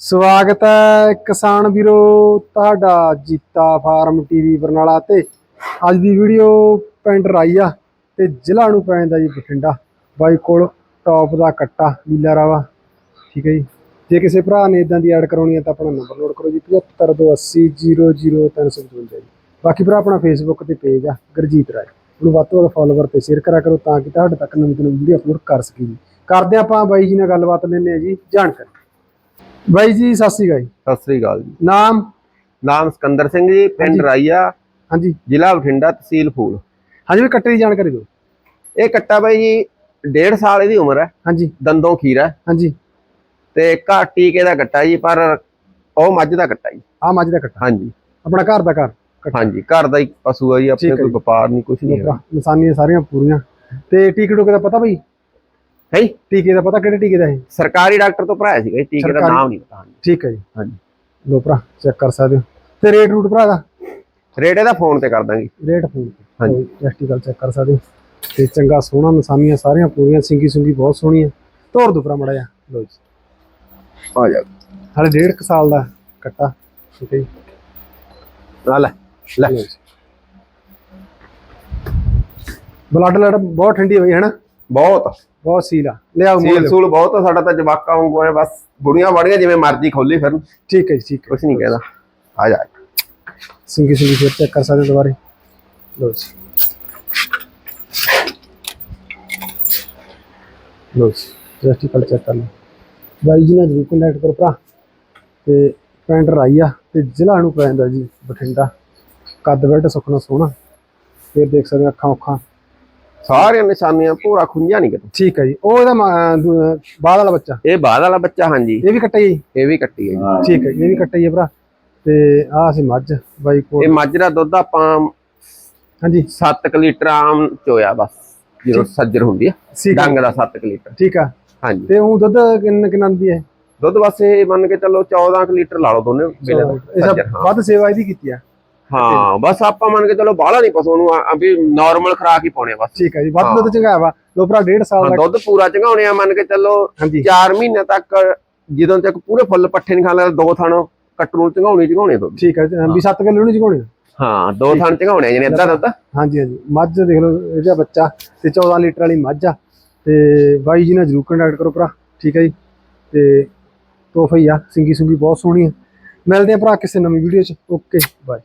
ਸਵਾਗਤ ਹੈ ਕਿਸਾਨ ਵੀਰੋ, ਤੁਹਾਡਾ ਜੀਤਾ ਫਾਰਮ ਟੀਵੀ ਬਰਨਾਲਾ ਤੇ। ਅੱਜ ਦੀ ਵੀਡੀਓ ਪਿੰਡ ਰਾਈਆ ਤੇ ਜ਼ਿਲ੍ਹਾ ਨੂੰ ਪੈਂਦਾ ਜੀ ਬਠਿੰਡਾ। ਬਾਈ ਕੋਲ ਟੌਪ ਦਾ ਕੱਟਾ, ਨੀਲਾ ਰਾਵਾ। ਠੀਕ ਹੈ ਜੀ। ਜੇ ਕਿਸੇ ਭਰਾ ਨੇ ਇਦਾਂ ਦੀ ਐਡ ਕਰਾਉਣੀ ਹੈ ਤਾਂ ਆਪਣਾ ਨੰਬਰ ਨੋਟ ਕਰੋ ਜੀ 7528000355 ਜੀ। ਬਾਕੀ ਭਰਾ, ਆਪਣਾ ਫੇਸਬੁੱਕ ਤੇ ਪੇਜ ਆ, ਗੁਰਜੀਤ ਰਾਏ। ਉਹਨੂੰ ਵੱਧ ਤੋਂ ਵੱਧ ਫਾਲੋਵਰ ਤੇ ਸ਼ੇਅਰ ਕਰਿਆ ਕਰੋ ਤਾਂ ਕਿ ਤੁਹਾਡੇ ਤੱਕ ਨਵੀਂ ਤੋਂ ਨਵੀਂ ਵੀਡੀਓ ਅਪਲੋਡ ਕਰ ਸਕੀਏ ਜੀ। ਕਰਦੇ ਆਪਾਂ ਬਾਈ ਜੀ ਨਾਲ ਗੱਲਬਾਤ ਲੈਂਦੇ ਆ ਜੀ, ਜਾਣਕਾਰੀ। ਬਾਈ ਜੀ ਸਤਿ ਸ਼੍ਰੀ ਅਕਾਲ ਸਤਿ ਸ੍ਰੀ ਅਕਾਲ ਜੀ। ਨਾਮ? ਨਾਮ ਸਿਕੰਦਰ ਸਿੰਘ ਜੀ ਪਿੰਡ। ਰਾਈਆ ਹਾਂਜੀ। ਜ਼ਿਲ੍ਹਾ ਬਠਿੰਡਾ ਤਹਿਸੀਲ ਫੂਲ। ਹਾਂਜੀ ਵੀ ਕੱਟੇ ਦੀ ਜਾਣਕਾਰੀ ਦਿਓ। ਇਹ ਕੱਟਾ ਬਾਈ ਜੀ ਡੇਢ ਸਾਲ ਇਹਦੀ ਉਮਰ ਹੈ। ਹਾਂਜੀ। ਦੰਦੋਂ ਖੀਰਾ ਹਾਂਜੀ। ਤੇ ਘਾਟ ਟੀਕੇ ਦਾ ਕੱਟਾ ਜੀ ਪਰ ਉਹ ਮੱਝ ਦਾ ਕੱਟਾ ਜੀ। ਆ ਮੱਝ ਦਾ ਕੱਟਾ। ਹਾਂਜੀ। ਆਪਣਾ ਘਰ ਦਾ ਘਰ ਹਾਂਜੀ ਘਰ ਦਾ ਹੀ ਪਸ਼ੂ ਆ ਜੀ ਆਪਣੇ ਹੈ ਕੋਈ। ਵਪਾਰ ਨਹੀਂ ਕੁਝ ਨਹੀਂ ਭਰਾ, ਨਿਸ਼ਾਨੀਆਂ ਸਾਰੀਆਂ ਪੂਰੀਆਂ। ਤੇ ਟੀਕੇ ਟੂਕੇ ਦਾ ਪਤਾ ਬਈ? ਹੈ ਜੀ? ਟੀਕੇ ਦਾ ਪਤਾ ਕਿਹੜੇ ਟੀਕੇ ਦਾ ਹੈ? ਸਰਕਾਰੀ ਡਾਕਟਰ ਤੋਂ ਭਰਾਇਆ ਸੀਗਾ ਜੀ ਟੀਕੇ ਦਾ ਸਰਕਾਰੀ? ਨਾਮ ਨਹੀਂ ਪਤਾ ਹਾਂਜੀ ਠੀਕ ਹੈ ਜੀ। ਹਾਂਜੀ। ਲੋ ਭਰਾ ਚੈੱਕ ਕਰ ਸਕਦੇ ਹੋ। ਤੇ ਰੇਟ ਰੂਟ ਭਰਾ ਦਾ? ਰੇਟ ਇਹਦਾ ਫੋਨ ਤੇ ਕਰ ਦਾਂਗੇ। ਰੇਟ ਫੋਨ ਤੇ। ਹਾਂਜੀ। ਪ੍ਰੈਕਟੀਕਲ ਚੈੱਕ ਕਰ ਸਕਦੇ ਹੋ। ਤੇ ਚੰਗਾ ਸੋਹਣਾ ਨਿਸ਼ਾਨੀਆਂ ਸਾਰੀਆਂ ਪੂਰੀਆਂ ਸਿੰਗੀ ਸੁੰਗੀ ਬਹੁਤ ਸੋਹਣੀ ਹੈ ਤੋਰ ਦੋ ਭਰਾ ਮੜਾ ਜਾ ਲੋ ਜੀ। ਆ ਜਾ। ਹਾਲੇ ਡੇਢ ਕੁ ਸਾਲ ਦਾ ਕੱਟਾ। ਠੀਕ ਹੈ ਜੀ। ਆ ਲੈ ਲੈ। ਬਲੱਡ ਲੜ ਬਹੁਤ ਠੰਡੀ ਹੋਈ ਹੈ ਨਾ? ਬਹੁਤ। ਬਹੁਤ ਸੀਲ ਆ। ਲਿਆਓ ਸੀਲ। ਸੂਲ ਬਹੁਤ ਆ, ਸਾਡਾ ਤਾਂ ਜਵਾਕਾਂ ਵਾਂਗੂ ਹੈ ਬਸ ਬੁੜੀਆਂ ਬੜੀਆਂ ਜਿਵੇਂ ਮਰਜ਼ੀ ਖੋਲੀ ਫਿਰਨ। ਠੀਕ ਹੈ ਜੀ ਠੀਕ ਕੁਝ ਨਹੀਂ ਕਹਿੰਦਾ। ਆ ਜਾ। ਸਿੰਗੀ ਸਿੰਗੀ ਫਿਰ ਚੈੱਕ ਕਰ ਸਕਦੇ ਦੁਬਾਰੇ। ਲੋ ਜੀ। ਲੋ ਜੀ ਪ੍ਰੈਕਟੀਕਲ ਚੈੱਕ ਕਰ ਲਓ। ਬਾਈ ਜੀ ਨਾਲ ਜਰੂਰ ਕੰਟੈਕਟ ਕਰੋ ਭਰਾ। ਤੇ ਪਿੰਡ ਰਾਈਆ ਤੇ ਜ਼ਿਲ੍ਹਾ ਨੂੰ ਪੈਂਦਾ ਜੀ ਬਠਿੰਡਾ। ਕੱਦ ਬੈਠ ਸੁਖਣਾ ਸੋਹਣਾ। ਫਿਰ ਦੇਖ ਸਕਦੇ ਅੱਖਾਂ ਅੱਖਾਂ ਸਾਰੀਆਂ ਨਿਸ਼ਾਨੀਆਂ ਪੂਰਾ ਖੁੰਝਾ ਨਹੀਂ ਕਿਤੇ। ਠੀਕ ਹੈ ਜੀ। ਉਹ ਇਹਦਾ ਮਾ- ਦੂ- ਬਾਅਦ ਵਾਲਾ ਬੱਚਾ? ਇਹ ਬਾਅਦ ਵਾਲਾ ਬੱਚਾ ਹਾਂਜੀ। ਇਹ ਵੀ ਕੱਟਾ ਜੀ? ਇਹ ਵੀ ਕੱਟੀ ਹੈ। ਜੀ ਠੀਕ ਹੈ ਜੀ, ਇਹ ਵੀ ਕੱਟਾ ਹੀ ਹੈ ਭਰਾ। ਤੇ ਆਹ ਸੀ ਮੱਝ ਬਾਈ ਇਹ ਕੋਲ ਮੱਝ ਦਾ ਦੁੱਧ ਆਪਾਂ ਹਾਂਜੀ। 7 ਲੀਟਰ ਆਮ ਚੋਇਆ ਬਸ ਜਦੋਂ ਸੱਜਰ ਹੁੰਦੀ ਆ। ਠੀਕ ਹੈ ਡੰਗ ਦਾ 7 ਲੀਟਰ। ਠੀਕ ਆ। ਹਾਂਜੀ। ਤੇ ਉਹ ਦੁੱਧ ਕਿੰਨ ਕਿੰਨਾ ਦੀ ਹੈ? ਦੁੱਧ ਬਸ ਇਹ ਮੰਨ ਕੇ ਚੱਲੋ 14 ਲੀਟਰ ਲਾ ਲਓ ਦੋਨੇ ਇਹ ਸਭ ਸੱਜਰ, ਹਾਂ। ਵੱਧ ਸੇਵਾ ਇਹਦੀ ਕੀਤੀ ਆ? ਹਾਂ ਬਸ ਆਪਾਂ ਮੰਨ ਕੇ ਚੱਲੋ ਬਾਹਲਾ ਨਹੀਂ ਪਸੂ ਨੂੰ ਆ- ਵੀ ਨਾਰਮਲ ਖਰਾਕ ਹੀ ਪਾਉਣੇ ਬਸ। ਠੀਕ ਹੈ ਜੀ ਵੱਧ। ਦੁੱਧ ਚੰਗਾ ਵਾ। ਲੋ ਭਰਾ ਡੇਢ ਸਾਲ ਹਾਂ, ਦਾ ਦੁੱਧ ਪੂਰਾ ਚੰਗਾਉਣੇ ਆ ਮੰਨ ਕੇ ਚੱਲੋ ਹਾਂਜੀ। 4 ਮਹੀਨੇ ਤੱਕ ਜਦੋਂ ਤੱਕ ਪੂਰੇ ਫੁੱਲ ਪੱਠੇ ਨਹੀਂ ਖਾਣ ਲੱਗਾ ਦੋ ਥਣ ਕੱਟੂ ਨੂੰ ਚੰਗਾਉਣੀ ਚੰਗਾਉਣੇ ਦੁੱਧ। ਠੀਕ ਹੈ ਵੀ 7 ਕਿਲੋ ਨਹੀਂ ਚਗਾਉਣੇ? ਹਾਂ ਦੋ ਥਣ ਚੰਗਾਉਣੇ ਜਿਹਨੇ ਅੱਧਾ ਦੁੱਧ। ਹਾਂਜੀ ਹਾਂਜੀ। ਮੱਝ ਦੇਖ ਲਓ ਇਹਦਾ ਬੱਚਾ ਤੇ 14 ਲੀਟਰ ਵਾਲੀ ਮੱਝ ਆ। ਤੇ ਬਾਈ ਜੀ ਨਾਲ ਜਰੂਰ ਕੰਟੈਕਟ ਕਰੋ ਭਰਾ। ਠੀਕ ਹੈ ਜੀ। ਤੇ ਤੋਹਫਾ ਹੀ ਆ। ਸਿੰਗੀ ਸੁੰਗੀ ਬਹੁਤ ਸੋਹਣੀ ਆ। ਮਿਲਦੇ ਆ ਭਰਾ ਕਿਸੇ ਨਵੀਂ ਵੀਡੀਓ ਚ। Okay bye